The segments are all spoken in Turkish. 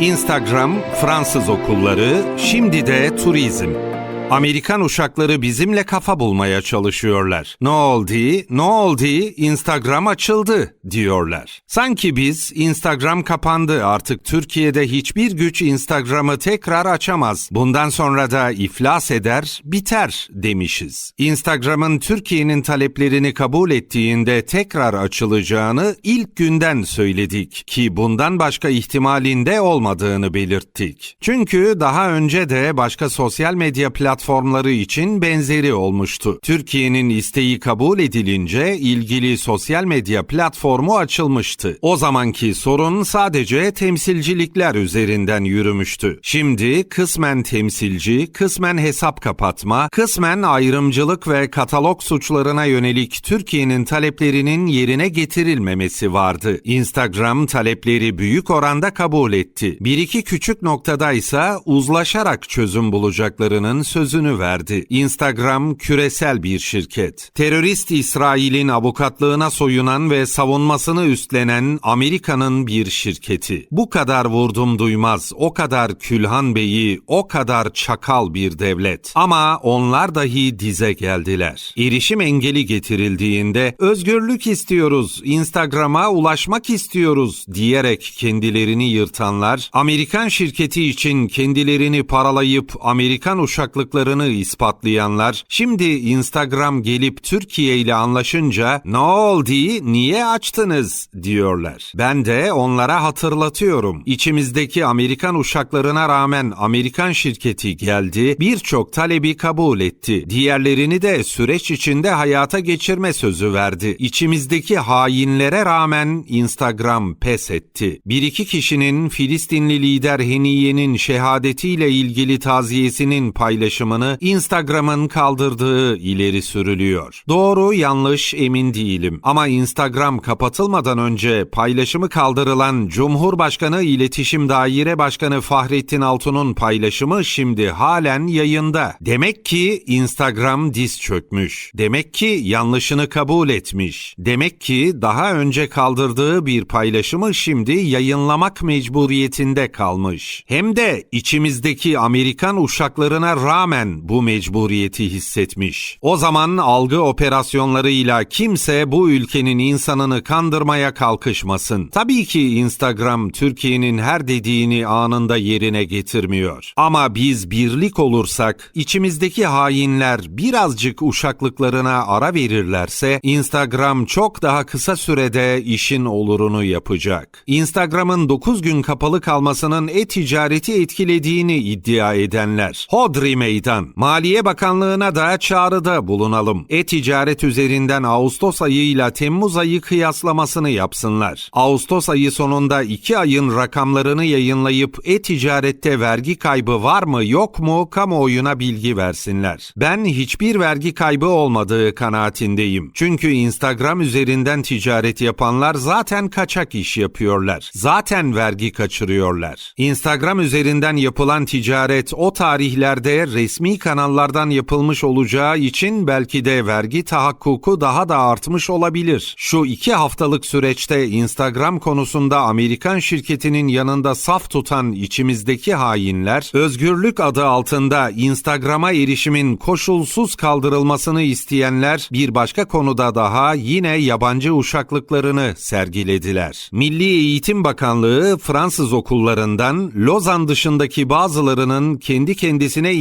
Instagram, Fransız okulları, şimdi de turizm. Amerikan uşakları bizimle kafa bulmaya çalışıyorlar. Ne oldu? Ne oldu? Instagram açıldı diyorlar. Sanki biz Instagram kapandı artık Türkiye'de hiçbir güç Instagram'ı tekrar açamaz. Bundan sonra da iflas eder, biter demişiz. Instagram'ın Türkiye'nin taleplerini kabul ettiğinde tekrar açılacağını ilk günden söyledik ki bundan başka ihtimalinde olmadığını belirttik. Çünkü daha önce de başka sosyal medya platformları için benzeri olmuştu. Türkiye'nin isteği kabul edilince ilgili sosyal medya platformu açılmıştı. O zamanki sorun sadece temsilcilikler üzerinden yürümüştü. Şimdi kısmen temsilci, kısmen hesap kapatma, kısmen ayrımcılık ve katalog suçlarına yönelik Türkiye'nin taleplerinin yerine getirilmemesi vardı. Instagram talepleri büyük oranda kabul etti. Bir iki küçük noktada ise uzlaşarak çözüm bulacaklarının sözünü verdi. Instagram küresel bir şirket. Terörist İsrail'in avukatlığına soyunan ve savunmasını üstlenen Amerika'nın bir şirketi. Bu kadar vurdum duymaz, o kadar külhan beyi, o kadar çakal bir devlet. Ama onlar dahi dize geldiler. Erişim engeli getirildiğinde özgürlük istiyoruz, Instagram'a ulaşmak istiyoruz diyerek kendilerini yırtanlar, Amerikan şirketi için kendilerini paralayıp Amerikan uşaklıklarını ispatlayanlar, şimdi Instagram gelip Türkiye ile anlaşınca ne oldu, niye açtınız diyorlar. Ben de onlara hatırlatıyorum. İçimizdeki Amerikan uşaklarına rağmen Amerikan şirketi geldi, birçok talebi kabul etti. Diğerlerini de süreç içinde hayata geçirme sözü verdi. İçimizdeki hainlere rağmen Instagram pes etti. Bir iki kişinin Filistinli lider Heniye'nin şehadetiyle ilgili taziyesinin paylaşımını Instagram'ın kaldırdığı ileri sürülüyor. Doğru yanlış emin değilim ama Instagram kapatılmadan önce paylaşımı kaldırılan Cumhurbaşkanı İletişim Daire Başkanı Fahrettin Altun'un paylaşımı şimdi halen yayında. Demek ki Instagram diz çökmüş. Demek ki yanlışını kabul etmiş. Demek ki daha önce kaldırdığı bir paylaşımı şimdi yayınlamak mecburiyetinde kalmış. Hem de içimizdeki Amerikan uşaklarına rağmen bu mecburiyeti hissetmiş. O zaman algı operasyonlarıyla kimse bu ülkenin insanını kandırmaya kalkışmasın. Tabii ki Instagram Türkiye'nin her dediğini anında yerine getirmiyor. Ama biz birlik olursak, içimizdeki hainler birazcık uşaklıklarına ara verirlerse Instagram çok daha kısa sürede işin olurunu yapacak. Instagram'ın 9 gün kapalı kalmasının e-ticareti etkilediğini iddia edenler. Hodri meydan. Maliye Bakanlığı'na da çağrıda bulunalım. E-ticaret üzerinden Ağustos ayıyla Temmuz ayı kıyaslamasını yapsınlar. Ağustos ayı sonunda 2 ayın rakamlarını yayınlayıp e-ticarette vergi kaybı var mı yok mu kamuoyuna bilgi versinler. Ben hiçbir vergi kaybı olmadığı kanaatindeyim. Çünkü Instagram üzerinden ticaret yapanlar zaten kaçak iş yapıyorlar. Zaten vergi kaçırıyorlar. Instagram üzerinden yapılan ticaret o tarihlerde resmi kanallardan yapılmış olacağı için belki de vergi tahakkuku daha da artmış olabilir. Şu iki haftalık süreçte Instagram konusunda Amerikan şirketinin yanında saf tutan içimizdeki hainler, özgürlük adı altında Instagram'a erişimin koşulsuz kaldırılmasını isteyenler bir başka konuda daha yine yabancı uşaklıklarını sergilediler. Milli Eğitim Bakanlığı Fransız okullarından Lozan dışındaki bazılarının kendi kendisine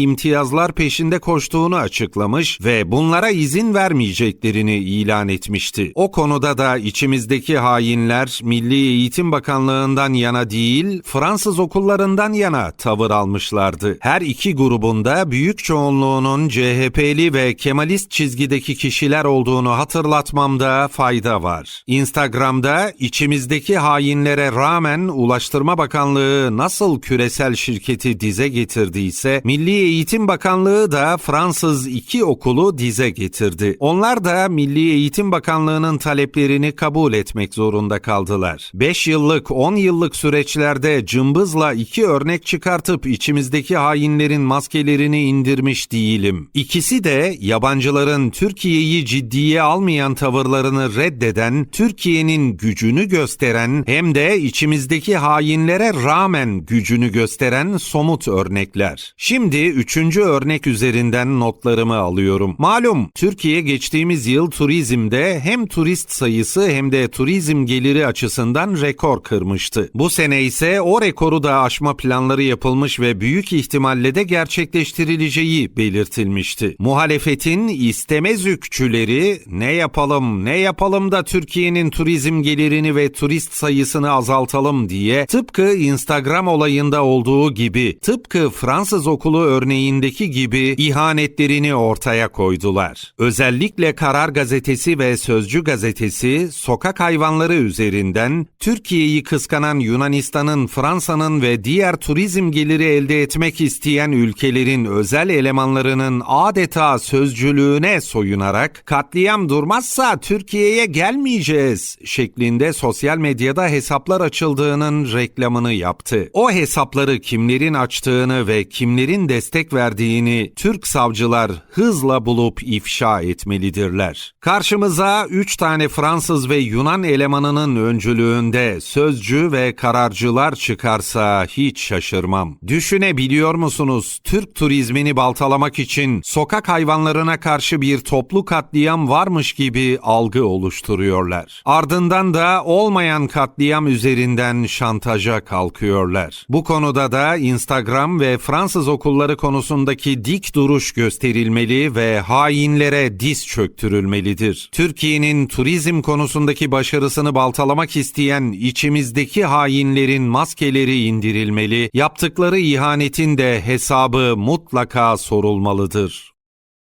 imtiyazlar peşinde koştuğunu açıklamış ve bunlara izin vermeyeceklerini ilan etmişti. O konuda da içimizdeki hainler Milli Eğitim Bakanlığı'ndan yana değil, Fransız okullarından yana tavır almışlardı. Her iki grubunda büyük çoğunluğunun CHP'li ve Kemalist çizgideki kişiler olduğunu hatırlatmamda fayda var. Instagram'da içimizdeki hainlere rağmen Ulaştırma Bakanlığı nasıl küresel şirketi dize getirdiyse, Milli Eğitim Bakanlığı da Fransız iki okulu dize getirdi. Onlar da Milli Eğitim Bakanlığı'nın taleplerini kabul etmek zorunda kaldılar. 5 yıllık 10 yıllık süreçlerde cımbızla iki örnek çıkartıp içimizdeki hainlerin maskelerini indirmiş değilim. İkisi de yabancıların Türkiye'yi ciddiye almayan tavırlarını reddeden, Türkiye'nin gücünü gösteren hem de içimizdeki hainlere rağmen gücünü gösteren somut örnekler. Şimdi üçüncü örnek üzerinden notlarımı alıyorum. Malum Türkiye geçtiğimiz yıl turizmde hem turist sayısı hem de turizm geliri açısından rekor kırmıştı. Bu sene ise o rekoru da aşma planları yapılmış ve büyük ihtimalle de gerçekleştirileceği belirtilmişti. Muhalefetin istemez ükçüleri ne yapalım ne yapalım da Türkiye'nin turizm gelirini ve turist sayısını azaltalım diye tıpkı Instagram olayında olduğu gibi tıpkı Fransız okulu örneğindeki gibi ihanetlerini ortaya koydular. Özellikle Karar Gazetesi ve Sözcü Gazetesi sokak hayvanları üzerinden Türkiye'yi kıskanan Yunanistan'ın, Fransa'nın ve diğer turizm geliri elde etmek isteyen ülkelerin özel elemanlarının adeta sözcülüğüne soyunarak katliam durmazsa Türkiye'ye gelmeyeceğiz şeklinde sosyal medyada hesaplar açıldığının reklamını yaptı. O hesapları kimlerin açtığını ve kimlerin destek verdiğini Türk savcılar hızla bulup ifşa etmelidirler. Karşımıza 3 tane Fransız ve Yunan elemanının öncülüğünde sözcü ve kararcılar çıkarsa hiç şaşırmam. Düşünebiliyor musunuz? Türk turizmini baltalamak için sokak hayvanlarına karşı bir toplu katliam varmış gibi algı oluşturuyorlar. Ardından da olmayan katliam üzerinden şantaja kalkıyorlar. Bu konuda da Instagram ve Fransız okulları konusundaki dik duruş gösterilmeli ve hainlere diz çöktürülmelidir. Türkiye'nin turizm konusundaki başarısını baltalamak isteyen içimizdeki hainlerin maskeleri indirilmeli, yaptıkları ihanetin de hesabı mutlaka sorulmalıdır.